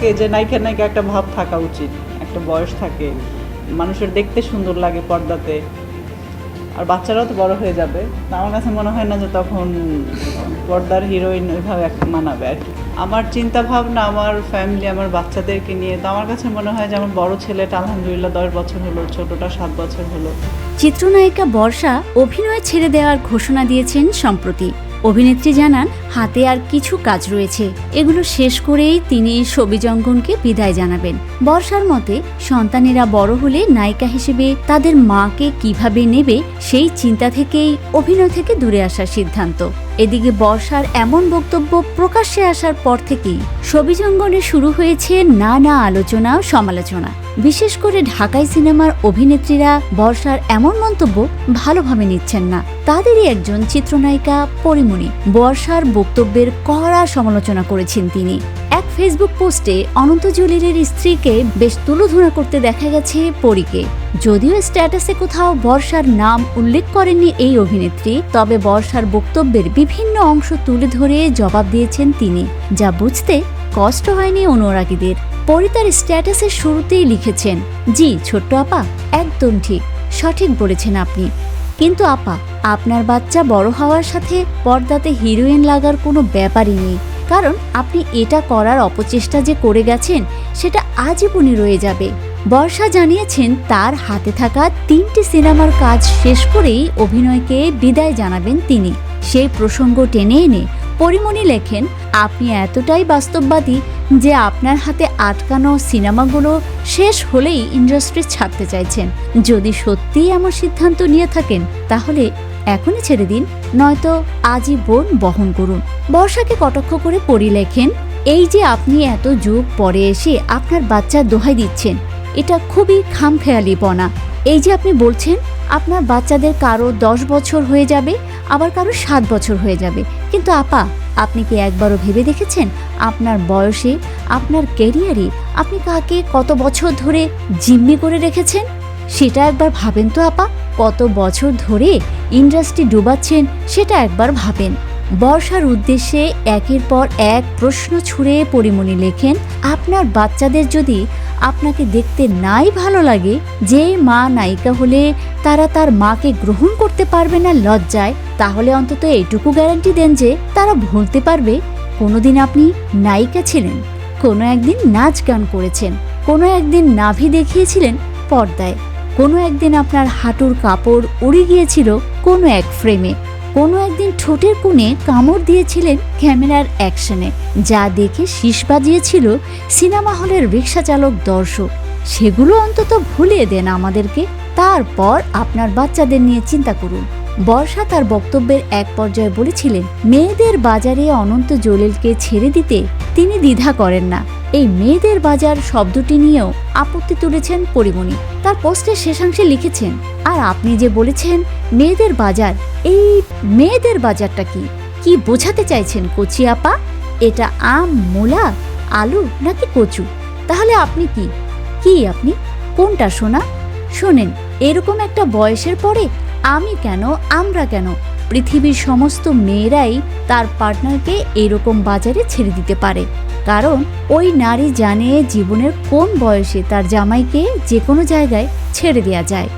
থাকে যে নায়িকা নায়িকা একটা ভাব থাকা উচিত, একটা বয়স থাকে, মানুষের দেখতে সুন্দর লাগে পর্দাতে, আর বাচ্চারাও তো বড় হয়ে যাবে আমার কাছে মনে হয় না যে তখন পর্দার হিরোইন ওইভাবে মানাবে আর কি। আমার চিন্তা ভাবনা আমার ফ্যামিলি আমার বাচ্চাদেরকে নিয়ে, তো আমার কাছে মনে হয় যেমন বড় ছেলেটা আলহামদুলিল্লাহ দশ বছর হলো, ছোটটা সাত বছর হলো। চিত্রনায়িকা বর্ষা অভিনয় ছেড়ে দেওয়ার ঘোষণা দিয়েছেন সম্প্রতি। অভিনেত্রী জানান, হাতে আর কিছু কাজ রয়েছে। এগুলো শেষ করেই তিনি সবিজ অঙ্গনকে বিদায় জানাবেন। বর্ষার মতে, সন্তানেরা বড় হলে নায়িকা হিসেবে তাদের মাকে কীভাবে নেবে সেই চিন্তা থেকেই অভিনয় থেকে দূরে আসার সিদ্ধান্ত। এদিকে বর্ষার এমন বক্তব্য প্রকাশ্যে আসার পর থেকেই সবিজ অঙ্গনে শুরু হয়েছে নানা আলোচনা সমালোচনা। বিশেষ করে ঢাকাই সিনেমার অভিনেত্রীরা বর্ষার এমন মন্তব্য ভালোভাবে নিচ্ছেন না। তাদেরই একজন চিত্রনায়িকা পরিমণি। বর্ষার বক্তব্যের কড়া সমালোচনা করেছেন তিনি। এক ফেসবুক পোস্টে অনন্ত জলিলের স্ত্রীকে বেশ তুলোধনা করতে দেখা গেছে পরীকে। যদিও স্ট্যাটাসে কোথাও বর্ষার নাম উল্লেখ করেননি এই অভিনেত্রী, তবে বর্ষার বক্তব্যের বিভিন্ন অংশ তুলে ধরে জবাব দিয়েছেন তিনি, যা বুঝতে কষ্ট হয়নি অনুরাগীদের। পরে তার স্ট্যাটাসের শুরুতেই লিখেছেন, জি, ছোট্ট আপা, একদম ঠিক, সঠিক বলেছেন আপনি। কিন্তু আপা, আপনার বাচ্চা বড় হওয়ার সাথে পর্দাতে হিরোইন লাগার কোনো ব্যাপারই নেই। কারণ আপনি এটা করার অপচেষ্টা যে করে গেছেন, সেটা আজীবনই রয়ে যাবে। বর্ষা জানিয়েছেন, তার হাতে থাকা তিনটি সিনেমার কাজ শেষ করেই অভিনয়কে বিদায় জানাবেন তিনি। সেই প্রসঙ্গ টেনে এনে পরিমণি লেখেন আপনি এতটাই বাস্তববাদী যে আপনার হাতে আটকানো সিনেমাগুলো শেষ হলেই ইন্ডাস্ট্রি ছাড়তে চাইছেন। যদি সত্যিই এমন সিদ্ধান্ত নিয়ে থাকেন, তাহলে এখনই ছেড়ে দিন, নয়তো আজীবন বহন করুন। বর্ষাকে কটাক্ষ করে পড়ি লেখেন, এই যে আপনি এত যুগ পরে এসে আপনার বাচ্চার দোহাই দিচ্ছেন, এটা খুবই খামখেয়ালিপনা এই যে আপনি বলছেন, আপনার বাচ্চাদের কারও দশ বছর হয়ে যাবে, আবার কারও সাত বছর হয়ে যাবে। কিন্তু আপা আপনি কি একবারও ভেবে দেখেছেন আপনার বয়সে, আপনার ক্যারিয়ারে আপনি কাকে কত বছর ধরে জিম্মি করে রেখেছেন? সেটা একবার ভাবেন তো, আপা। কত বছর ধরে ইন্ডাস্ট্রি ডুবাচ্ছেন সেটা একবার ভাবেন। বর্ষার উদ্দেশ্যে একের পর এক প্রশ্ন ছুড়ে পরিমণি লেখেন, আপনার বাচ্চাদের যদি আপনাকে দেখতে নাই ভালো লাগে যে মা নায়িকা হলে তারা তার মাকে গ্রহণ করতে পারবে না লজ্জায়, তাহলে অন্তত এইটুকু গ্যারান্টি দেন যে তারা ভুলতে পারবে। কোনোদিন আপনি নায়িকা ছিলেন, কোনো একদিন নাচ গান করেছেন, কোনো একদিন নাভি দেখিয়েছিলেন পর্দায়, কোনো একদিন আপনার হাঁটুর কাপড় উড়ে গিয়েছিল কোনো এক ফ্রেমে। কোনো একদিন ঠোঁটের কোণে কামড় দিয়েছিলেন ক্যামেরার অ্যাকশনে, যা দেখে শীষ বাজিয়েছিল সিনেমা হলের রিক্সা চালক দর্শক। সেগুলো অন্তত ভুলিয়ে দেন আমাদেরকে। তারপর আপনার বাচ্চাদের নিয়ে চিন্তা করুন। বর্ষা তার বক্তব্যের এক পর্যায়ে বলেছিলেন, মেয়েদের বাজারে অনন্ত জলিলকে ছেড়ে দিতে তিনি দ্বিধা করেন না। এই মেয়েদের বাজার শব্দটি নিয়েও আপত্তি তুলেছেন পরিমণি। তার পোস্টের শেষাংশে লিখেছেন, আর আপনি যে বলেছেন মেয়েদের বাজার, এই মেয়েদের বাজারটা কি? কি বোঝাতে চাইছেন কচি আপা? এটা আম, মূলা, আলু নাকি কচু? তাহলে আপনি কি? কি আপনি? কোনটা শোনা শোনেন, এরকম একটা বয়সের পরে আমি কেন, আমরা কেন, পৃথিবীর সমস্ত মেয়েরাই তার পার্টনারকে এরকম বাজারে ছেড়ে দিতে পারে? কারণ ওই নারী জানে জীবনের কোন বয়সে তার জামাইকে যে কোনো জায়গায় ছেড়ে দেওয়া যায়।